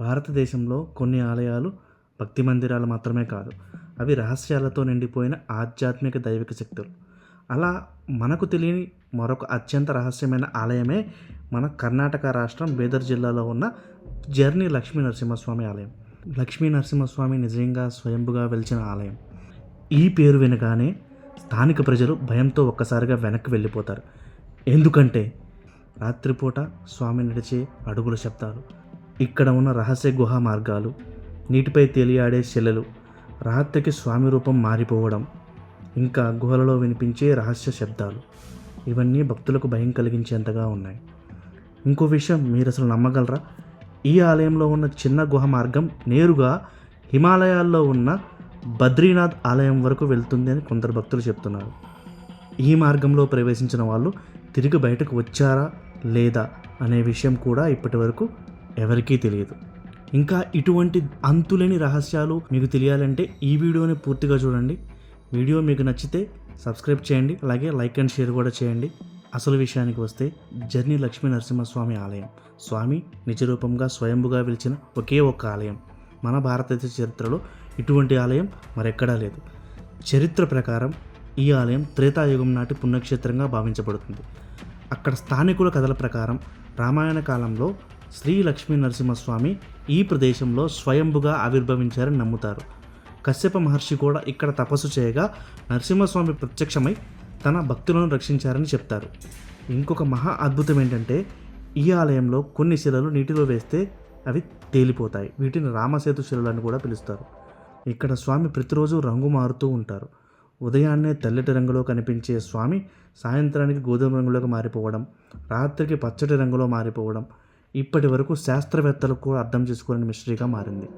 భారతదేశంలో కొన్ని ఆలయాలు భక్తి మందిరాలు మాత్రమే కాదు అవి రహస్యాలతో నిండిపోయిన ఆధ్యాత్మిక దైవిక శక్తులు. అలా మనకు తెలియని మరొక అత్యంత రహస్యమైన ఆలయమే మన కర్ణాటక రాష్ట్రం బీదర్ జిల్లాలో ఉన్న జర్నీ లక్ష్మీ నరసింహస్వామి ఆలయం. లక్ష్మీ నరసింహస్వామి నిజంగా స్వయంభుగా వెలిచిన ఆలయం. ఈ పేరు వినగానే స్థానిక ప్రజలు భయంతో ఒక్కసారిగా వెనక్కి వెళ్ళిపోతారు. ఎందుకంటే రాత్రిపూట స్వామి నడిచే అడుగుల శబ్దాలు ఇక్కడ ఉన్న రహస్య గుహ మార్గాలు నీటిపై తేలియాడే శిలలు రాత్రికి స్వామి రూపం మారిపోవడం ఇంకా గుహలలో వినిపించే రహస్య శబ్దాలు. ఇవన్నీ భక్తులకు భయం కలిగించేంతగా ఉన్నాయి. ఇంకో విషయం మీరు అసలు నమ్మగలరా? ఈ ఆలయంలో ఉన్న చిన్న గుహ మార్గం నేరుగా హిమాలయాల్లో ఉన్న బద్రీనాథ్ ఆలయం వరకు వెళ్తుంది అని కొందరు భక్తులు చెప్తున్నారు. ఈ మార్గంలో ప్రవేశించిన వాళ్ళు తిరిగి బయటకు వచ్చారా లేదా అనే విషయం కూడా ఇప్పటి వరకు ఎవరికీ తెలియదు. ఇంకా ఇటువంటి అంతులేని రహస్యాలు మీకు తెలియాలంటే ఈ వీడియోని పూర్తిగా చూడండి. వీడియో మీకు నచ్చితే సబ్స్క్రైబ్ చేయండి. అలాగే లైక్ అండ్ షేర్ కూడా చేయండి. అసలు విషయానికి వస్తే జర్నీ లక్ష్మీ నరసింహస్వామి ఆలయం. స్వామి నిజరూపంగా స్వయంభుగా పిలిచిన ఒకే ఒక్క ఆలయం. మన భారతదేశ చరిత్రలో ఇటువంటి ఆలయం మరెక్కడా లేదు. చరిత్ర ప్రకారం ఈ ఆలయం త్రేతాయుగం నాటి పుణ్యక్షేత్రంగా భావించబడుతుంది. అక్కడ స్థానికుల కథల ప్రకారం రామాయణ కాలంలో శ్రీ లక్ష్మీ నరసింహస్వామి ఈ ప్రదేశంలో స్వయంభుగా ఆవిర్భవించారని నమ్ముతారు. కశ్యప మహర్షి కూడా ఇక్కడ తపస్సు చేయగా నరసింహస్వామి ప్రత్యక్షమై తన భక్తులను రక్షించారని చెప్తారు. ఇంకొక మహా అద్భుతం ఏంటంటే ఈ ఆలయంలో కొన్ని శిలలు నీటిలో వేస్తే అవి తేలిపోతాయి. వీటిని రామసేతు శిలలు అని కూడా పిలుస్తారు. ఇక్కడ స్వామి ప్రతిరోజు రంగు మారుతూ ఉంటారు. ఉదయాన్నే తెల్లటి రంగులో కనిపించే స్వామి సాయంత్రానికి గోధుమ రంగులోకి మారిపోవడం రాత్రికి పచ్చటి రంగులో మారిపోవడం ఇప్పటి వరకు శాస్త్రవేత్తలకు కూడా అర్థం చేసుకోలేని మిస్టరీగా మారింది.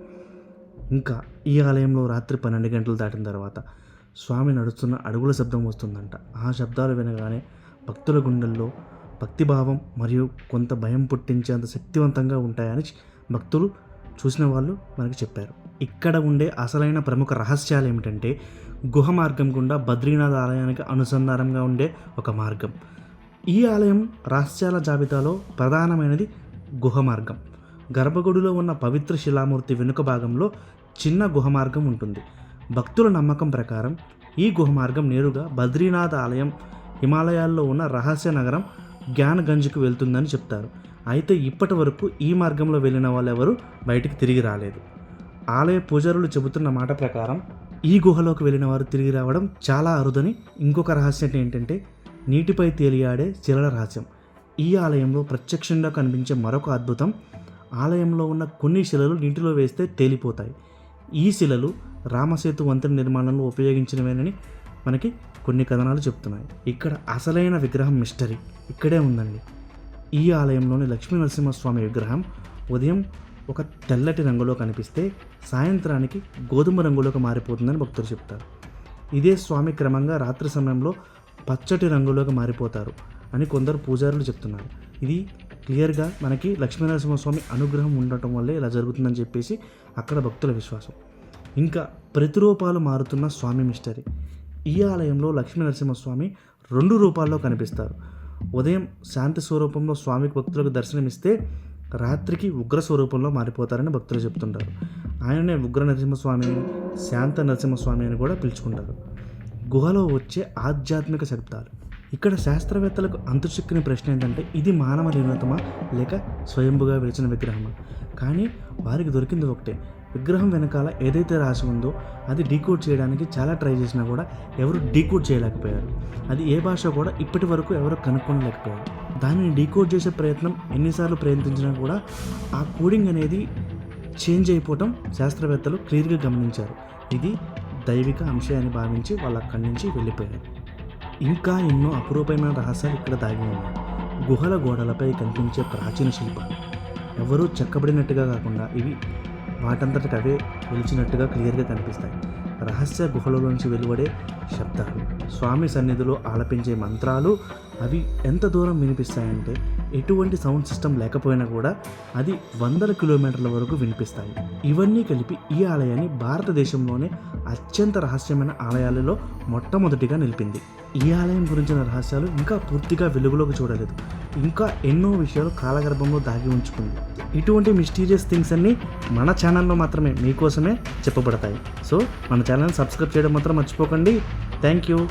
ఇంకా ఈ ఆలయంలో రాత్రి పన్నెండు గంటలు దాటిన తర్వాత స్వామి నడుస్తున్న అడుగుల శబ్దం వస్తుందంట. ఆ శబ్దాలు వినగానే భక్తుల గుండెల్లో భక్తిభావం మరియు కొంత భయం పుట్టించేంత శక్తివంతంగా ఉంటాయని భక్తులు చూసిన వాళ్ళు మనకి చెప్పారు. ఇక్కడ ఉండే అసలైన ప్రముఖ రహస్యాలు ఏమిటంటే గుహ మార్గం గుండా బద్రీనాథ్ ఆలయానికి అనుసంధానంగా ఉండే ఒక మార్గం. ఈ ఆలయం రహస్యాల జాబితాలో ప్రధానమైనది గుహ మార్గం గర్భగుడిలో ఉన్న పవిత్ర శిలామూర్తి వెనుక భాగంలో చిన్న గుహ మార్గం ఉంటుంది. భక్తుల నమ్మకం ప్రకారం ఈ గుహ మార్గం నేరుగా బద్రీనాథ్ ఆలయం హిమాలయాల్లో ఉన్న రహస్య నగరం జ్ఞానగంజ్కు వెళ్తుందని చెప్తారు. అయితే ఇప్పటి వరకు ఈ మార్గంలో వెళ్ళిన వాళ్ళెవరూ బయటికి తిరిగి రాలేదు. ఆలయ పూజారులు చెబుతున్న మాట ప్రకారం ఈ గుహలోకి వెళ్ళిన వారు తిరిగి రావడం చాలా అరుదని ఇంకొక రహస్యం ఏంటంటే నీటిపై తేలియాడే శిలల రహస్యం. ఈ ఆలయంలో ప్రత్యక్షంగా కనిపించే మరొక అద్భుతం ఆలయంలో ఉన్న కొన్ని శిలలు నీటిలో వేస్తే తేలిపోతాయి. ఈ శిలలు రామసేతు వంతెన నిర్మాణంలో ఉపయోగించినవేనని మనకి కొన్ని కథనాలు చెప్తున్నాయి. ఇక్కడ అసలైన విగ్రహం మిస్టరీ ఇక్కడే ఉందండి. ఈ ఆలయంలోని లక్ష్మీ నరసింహస్వామి విగ్రహం ఉదయం ఒక తెల్లటి రంగులో కనిపిస్తే సాయంత్రానికి గోధుమ రంగులోకి మారిపోతుందని భక్తులు చెప్తారు. ఇదే స్వామి క్రమంగా రాత్రి సమయంలో పచ్చటి రంగులోకి మారిపోతారు. అని కొందరు పూజారులు చెప్తున్నారు. ఇది క్లియర్గా మనకి లక్ష్మీనరసింహస్వామి అనుగ్రహం ఉండటం వల్లే ఇలా జరుగుతుందని చెప్పేసి అక్కడ భక్తుల విశ్వాసం. ఇంకా ప్రతిరూపాలు మారుతున్న స్వామి మిస్టరీ. ఈ ఆలయంలో లక్ష్మీ నరసింహస్వామి రెండు రూపాల్లో కనిపిస్తారు. ఉదయం శాంతి స్వరూపంలో స్వామికి భక్తులకు దర్శనమిస్తే రాత్రికి ఉగ్ర స్వరూపంలో మారిపోతారని భక్తులు చెప్తుంటారు. ఆయననే ఉగ్ర నరసింహస్వామి శాంత నరసింహస్వామి అని కూడా పిలుచుకుంటారు. గుహలో వచ్చే ఆధ్యాత్మిక శబ్దాలు. ఇక్కడ శాస్త్రవేత్తలకు అంతుచిక్కిన ప్రశ్న ఏంటంటే ఇది మానవ నిర్మితమా లేక స్వయంభుగా వెలిచిన విగ్రహమా? కానీ వారికి దొరికింది ఒకటే. విగ్రహం వెనకాల ఏదైతే రాసి ఉందో అది డీకోడ్ చేయడానికి చాలా ట్రై చేసినా కూడా ఎవరు డీకోడ్ చేయలేకపోయారు. అది ఏ భాష కూడా ఇప్పటి వరకు ఎవరు కనుక్కోలేకపోయారు. దానిని డీకోడ్ చేసే ప్రయత్నం ఎన్నిసార్లు ప్రయత్నించినా కూడా ఆ కోడింగ్ అనేది చేంజ్ అయిపోవటం శాస్త్రవేత్తలు క్లియర్గా గమనించారు. ఇది దైవిక అంశం అని భావించి వాళ్ళు అక్కడి నుంచి వెళ్ళిపోయారు. ఇంకా ఎన్నో అపురూపమైన రహస్యాలు ఇక్కడ దాగి ఉన్నాయి. గుహల గోడలపై కనిపించే ప్రాచీన శిల్పాలు. ఎవరూ చెక్కబడినట్టుగా కాకుండా ఇవి వాటంతటికి అవే వెలిచినట్టుగా క్లియర్గా కనిపిస్తాయి. రహస్య గుహలలోంచి వెలువడే శబ్దాలు స్వామి సన్నిధిలో ఆలపించే మంత్రాలు అవి ఎంత దూరం వినిపిస్తాయంటే ఎటువంటి సౌండ్ సిస్టమ్ లేకపోయినా కూడా అది వందల కిలోమీటర్ల వరకు వినిపిస్తాయి. ఇవన్నీ కలిపి ఈ ఆలయాన్ని భారతదేశంలోనే అత్యంత రహస్యమైన ఆలయాలలో మొట్టమొదటిగా నిలిపింది. ఈ ఆలయం గురించిన రహస్యాలు ఇంకా పూర్తిగా వెలుగులోకి చూడలేదు. ఇంకా ఎన్నో విషయాలు కాలగర్భంలో దాగి ఉంచుకుంది. ఇటువంటి మిస్టీరియస్ థింగ్స్ అన్నీ మన ఛానల్లో మాత్రమే మీకోసమే చెప్పబడతాయి. సో మన ఛానల్ సబ్స్క్రైబ్ చేయడం మాత్రం మర్చిపోకండి. Thank you.